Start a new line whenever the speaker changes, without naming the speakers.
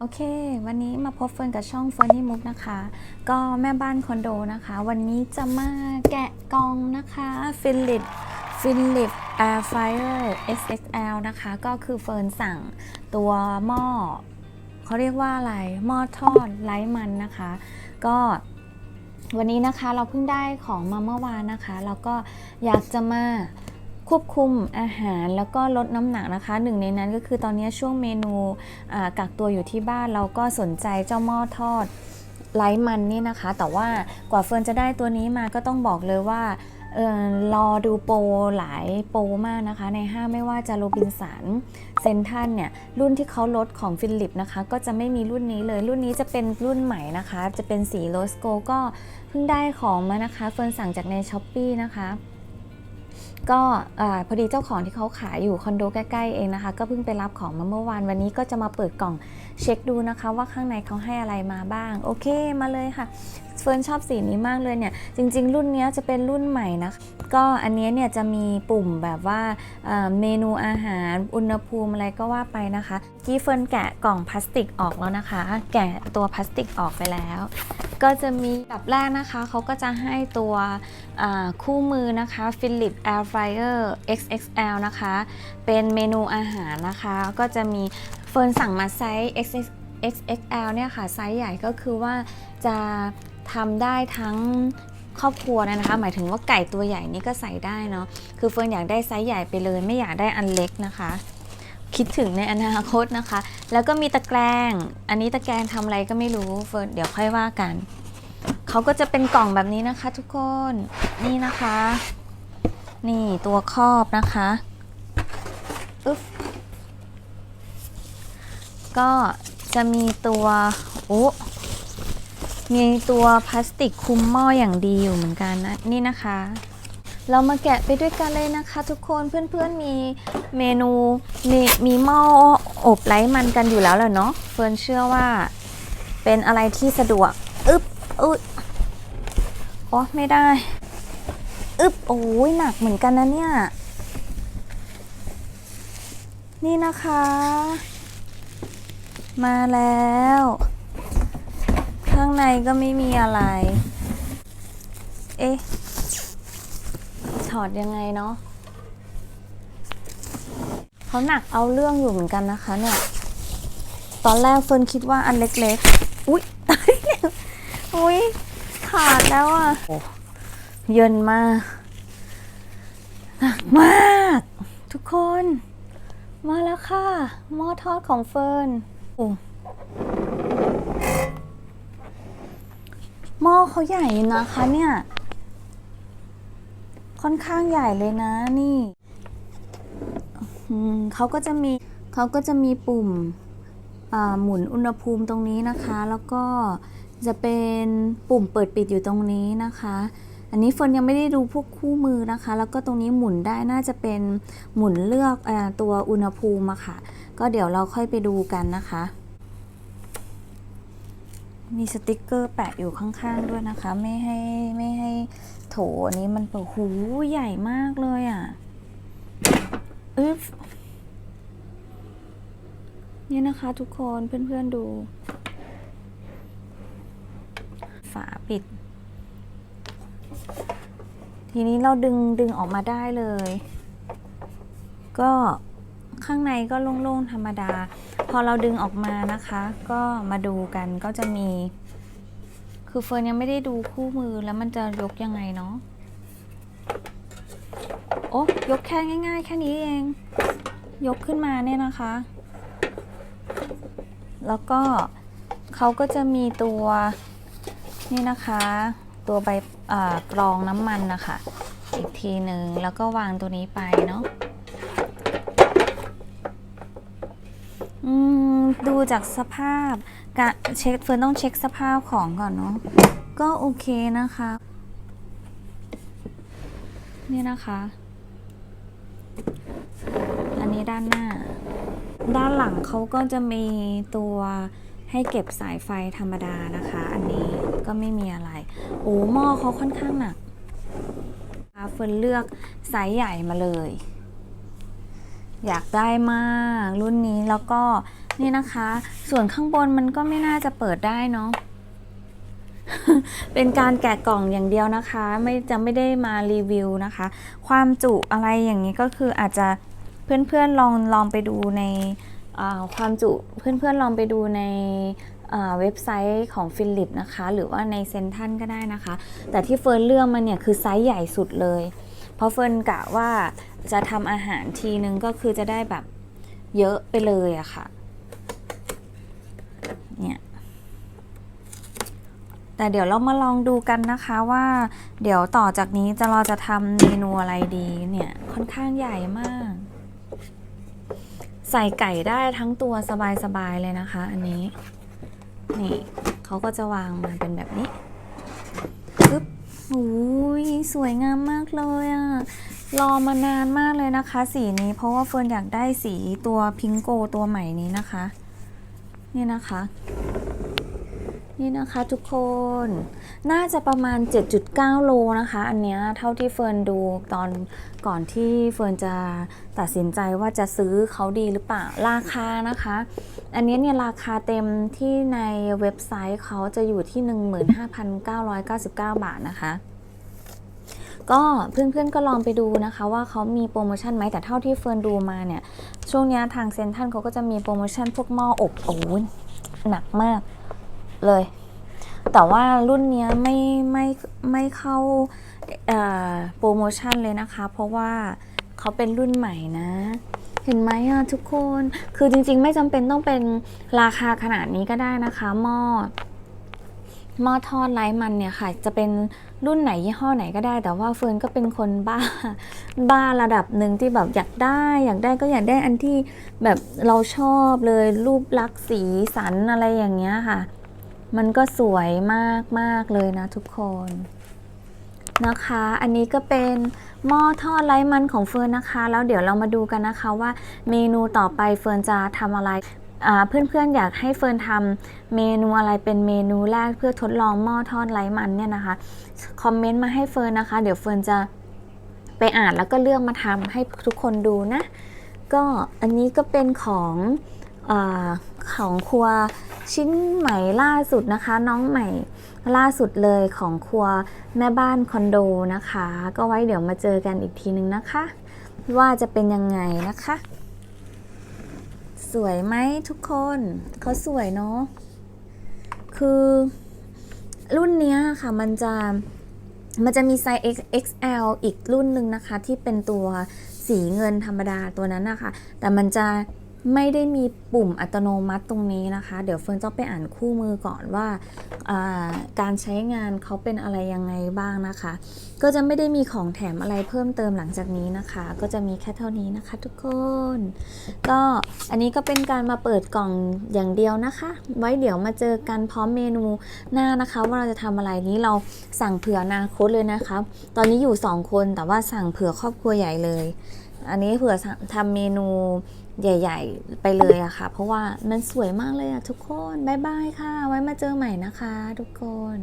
โอเค วันนี้มาพบเฟิร์นกับช่องเฟิร์นี่มุกนะคะ ก็แม่บ้านคอนโดนะคะ วันนี้จะมาแกะกล่องนะคะฟิลิปฟิลิป Air Fryer XXL นะคะ ก็คือเฟิร์นสั่งตัวหม้อเขาเรียกว่าอะไร หม้อทอดไร้มันนะคะ ก็วันนี้นะคะเราเพิ่งได้ของมาเมื่อวานนะคะ แล้วก็อยากจะมา ควบคุมอาหารแล้วก็ลดน้ำหนักนะคะ หนึ่งในนั้นก็คือตอนนี้ช่วงเมนูกักตัวอยู่ที่บ้านเราก็สนใจเจ้าหม้อทอดไร้มันนี่นะคะ แต่ว่ากว่าเฟิร์นจะได้ตัวนี้มาก็ต้องบอกเลยว่าเออรอดูโปรหลายโปรมากนะคะ ในห้างไม่ว่าจะโรบินสันเซนทันเนี่ย รุ่นที่เขาลดของฟิลิปนะคะ ก็จะไม่มีรุ่นนี้เลย รุ่นนี้จะเป็นรุ่นใหม่นะคะ จะเป็นสีโรสโกก็เพิ่งได้ของมานะคะ เฟิร์นสั่งจากในช้อปปีนะคะ ก็พอดีเจ้าของที่เขาขายอยู่คอนโดใกล้ๆเองนะคะ ก็เพิ่งไปรับของมาเมื่อวานวันนี้ก็จะมาเปิดกล่องเช็คดูนะคะ ว่าข้างในเขาให้อะไรมาบ้าง โอเคมาเลยค่ะเฟิร์นชอบสีนี้มากเลยเนี่ย จริง ๆ รุ่นนี้จะเป็นรุ่นใหม่นะก็อันนี้เนี่ยจะมีปุ่มแบบว่าเมนูอาหารอุณหภูมิอะไรก็ว่าไปนะคะกี้เฟิร์นแกะกล่องพลาสติกออกแล้วนะคะ แกะตัวพลาสติกออกไปแล้ว ก็จะมีแบบแรกนะคะ เขาก็จะให้ตัวคู่มือนะคะ philips Air Fryer XXL นะคะ เป็นเมนูอาหารนะคะ ก็จะมีเฟิร์นสั่งมาไซส์ XX XXL เนี่ยค่ะ ไซส์ใหญ่ก็คือว่าจะทำได้ทั้งครอบครัวนะคะ หมายถึงว่าไก่ตัวใหญ่นี่ก็ใส่ได้เนาะคือเฟิร์นอยากได้ไซส์ใหญ่ไปเลย ไม่อยากได้อันเล็กนะคะ คิดถึงในอนาคตนะคะ แล้วก็มีตะแกรงอันนี้ตะแกรงทำอะไรก็ไม่รู้เฟิร์นเดี๋ยวค่อยว่ากัน เขาก็จะเป็นกล่องแบบนี้นะคะ ทุกคนนี่นะคะ นี่ตัวครอบนะคะอึ๊บก็จะมีตัวโอ้มีตัวพลาสติกคุมหม้ออย่างดีอยู่เหมือนกันนะนี่นะคะ เรามาแกะไปด้วยกันเลยนะคะ ทุกคนเพื่อนๆมีเมนูมีมีหม้ออบไร้มันกันอยู่แล้วแหละเนาะเฟิร์นเชื่อว่า เป็นอะไรที่สะดวกอึ๊บอึ๊บโอ้ไม่ได้อึบโอ้ยหนักเหมือนกันนะเนี่ย นี่นะคะ มาแล้ว ข้างในก็ไม่มีอะไร เอ๊ะ อดยังไงเนาะเขาหนักเอาเรื่องอยู่เหมือนกันนะคะเนี่ย ตอนแรกเฟิร์นคิดว่าอันเล็กๆ อุ๊ยอุ๊ย ขาดแล้วอะโอ้เยินมากหนักมาก ทุกคน มาแล้วค่ะหม้อทอดของเฟิร์นโอ้หม้อเขาใหญ่นะคะเนี่ย ค่อนข้างใหญ่เลยนะนี่เขาก็จะมีเขาก็จะมีปุ่มหมุนอุณหภูมิตรงนี้นะคะ แล้วก็จะเป็นปุ่มเปิดปิดอยู่ตรงนี้นะคะ อันนี้เฟิร์นยังไม่ได้ดูพวกคู่มือนะคะ แล้วก็ตรงนี้หมุนได้น่าจะเป็นหมุนเลือกอตัวอุณหภูมิอะค่ะ ก็เดี๋ยวเราค่อยไปดูกันนะคะ มีสติกเกอร์แปะอยู่ข้างๆด้วยนะคะ ไม่ให้ไม่ให้ โถอันนี้มันเปิดหูใหญ่มากเลยอะอึ๊บนี่นะคะทุกคนเพื่อนๆดู ฝาปิด ทีนี้เราดึงดึงออกมาได้เลย ก็ข้างในก็โล่งๆธรรมดา พอเราดึงออกมานะคะ ก็มาดูกันก็จะมี คือเฟิร์นยังไม่ได้ดูคู่มือแล้วมันจะยกยังไงเนาะโอ้ยกแค่ง่าย ๆ แค่นี้เอง ยกขึ้นมาเนี่ยนะคะ แล้วก็เขาก็จะมีตัวนี่นะคะ ตัวใบกรองน้ำมันนะคะ อีกทีหนึ่งแล้วก็วางตัวนี้ไปเนาะอืม ดูจากสภาพกะเช็คเฟิร์นต้องเช็คสภาพของก่อนเนาะก็โอเคนะคะ นี่นะคะ อันนี้ด้านหน้า ด้านหลังเขาก็จะมีตัวให้เก็บสายไฟธรรมดานะคะ อันนี้ก็ไม่มีอะไร โอ้หม้อเขาค่อนข้างหนักเฟิร์นเลือกไซส์ใหญ่มาเลย อยากได้มากรุ่นนี้แล้วก็ นี่นะคะ ส่วนข้างบนมันก็ไม่น่าจะเปิดได้เนาะเป็นการแกะกล่องอย่างเดียวนะคะ ไม่จะไม่ได้มารีวิวนะคะ ความจุอะไรอย่างนี้ก็คืออาจจะเพื่อนๆลองลองไปดูในความจุเพื่อนๆลองไปดูในเว็บไซต์ของฟิลิปนะคะ หรือว่าในเซนทันก็ได้นะคะ แต่ที่เฟิร์นเลือกมาเนี่ยคือไซส์ใหญ่สุดเลย เพราะเฟิร์นกะว่าจะทำอาหารทีนึงก็คือจะได้แบบเยอะไปเลยอะค่ะ เนี่ยแต่เดี๋ยวเรามาลองดูกันนะคะว่า เดี๋ยวต่อจากนี้จะเราจะทำเมนูอะไรดีเนี่ยค่อนข้างใหญ่มาก ใส่ไก่ได้ทั้งตัวสบายๆเลยนะคะ อันนี้ นี่เขาก็จะวางมาเป็นแบบนี้ปึ๊บโอ้ยสวยงามมากเลยอะรอมานานมากเลยนะคะ สีนี้เพราะว่าเฟิร์นอยากได้สีตัวพิงโกตัวใหม่นี้นะคะ นี่นะคะ นี่นะคะทุกคน น่าจะประมาณ 7.9 โลนะคะ อันเนี้ยเท่าที่เฟิร์นดูตอนก่อนที่เฟิร์นจะตัดสินใจว่าจะซื้อเขาดีหรือเปล่า ราคานะคะ อันเนี้ยเนี่ยราคาเต็มที่ในเว็บไซต์เขาจะอยู่ที่ 15,999 บาทนะคะ ก็เพื่อนๆก็ลองไปดูนะคะ ว่าเขามีโปรโมชั่นไหมแต่เท่าที่เฟิร์นดูมาเนี่ย ช่วงนี้ทางเซนทรัลเขาก็จะมีโปรโมชั่นพวกหม้ออบโอ้ยหนักมากเลย แต่ว่ารุ่นนี้ไม่ไม่ไม่เข้าโปรโมชั่นเลยนะคะ เพราะว่าเขาเป็นรุ่นใหม่นะเห็นไหมอะทุกคน คือจริงๆ ไม่จำเป็นต้องเป็นราคาขนาดนี้ก็ได้นะคะ หม้อ หม้อทอดไร้มันเนี่ยค่ะ จะเป็นรุ่นไหนยี่ห้อไหนก็ได้ แต่ว่าเฟิร์นก็เป็นคนบ้า บ้าระดับหนึ่งที่แบบอยากได้ อยากได้ก็อยากได้อันที่แบบเราชอบเลยรูปลักษณ์สีสันอะไรอย่างเงี้ยค่ะ มันก็สวยมากมากเลยนะทุกคนนะคะ อันนี้ก็เป็นหม้อทอดไร้มันของเฟิร์นนะคะ แล้วเดี๋ยวเรามาดูกันนะคะว่าเมนูต่อไปเฟิร์นจะทำอะไร เพื่อนๆอยากให้เฟิร์นทำเมนูอะไรเป็นเมนูแรกเพื่อทดลองหม้อทอดไร้มันเนี่ยนะคะคอมเมนต์มาให้เฟิร์นนะคะ เดี๋ยวเฟิร์นจะไปอ่านแล้วก็เลือกมาทำให้ทุกคนดูนะ ก็อันนี้ก็เป็นของอของครัวชิ้นใหม่ล่าสุดนะคะ น้องใหม่ล่าสุดเลยของครัวแม่บ้านคอนโดนะคะ ก็ไว้เดี๋ยวมาเจอกันอีกทีนึงนะคะ ว่าจะเป็นยังไงนะคะ สวยไหมทุกคนเขาสวยเนาะคือรุ่นเนี้ยค่ะมันจะมันจะมีไซส์ X- XL อีกรุ่นหนึ่งนะคะ ที่เป็นตัวสีเงินธรรมดาตัวนั้นนะคะ แต่มันจะ ไม่ได้มีปุ่มอัตโนมัติตรงนี้นะคะ เดี๋ยวเฟิร์นต้องไปอ่านคู่มือก่อนว่าาการใช้งานเขาเป็นอะไรยังไงบ้างนะคะ ก็จะไม่ได้มีของแถมอะไรเพิ่มเติมหลังจากนี้นะคะ ก็จะมีแค่เท่านี้นะคะทุกคน ก็อันนี้ก็เป็นการมาเปิดกล่องอย่างเดียวนะคะ ไว้เดี๋ยวมาเจอกันพร้อมเมนูหน้านะคะ ว่าเราจะทำอะไรนี้เราสั่งเผื่ออนาคตเลยนะคะ ตอนนี้อยู่ 2 คนแต่ว่าสั่งเผื่อครอบครัวใหญ่เลย อันนี้เผื่อทำเมนูใหญ่ ๆ ไปเลยอะค่ะ เพราะว่ามันสวยมากเลยอะทุกคน บ๊ายบายค่ะ ไว้มาเจอใหม่นะคะทุกคน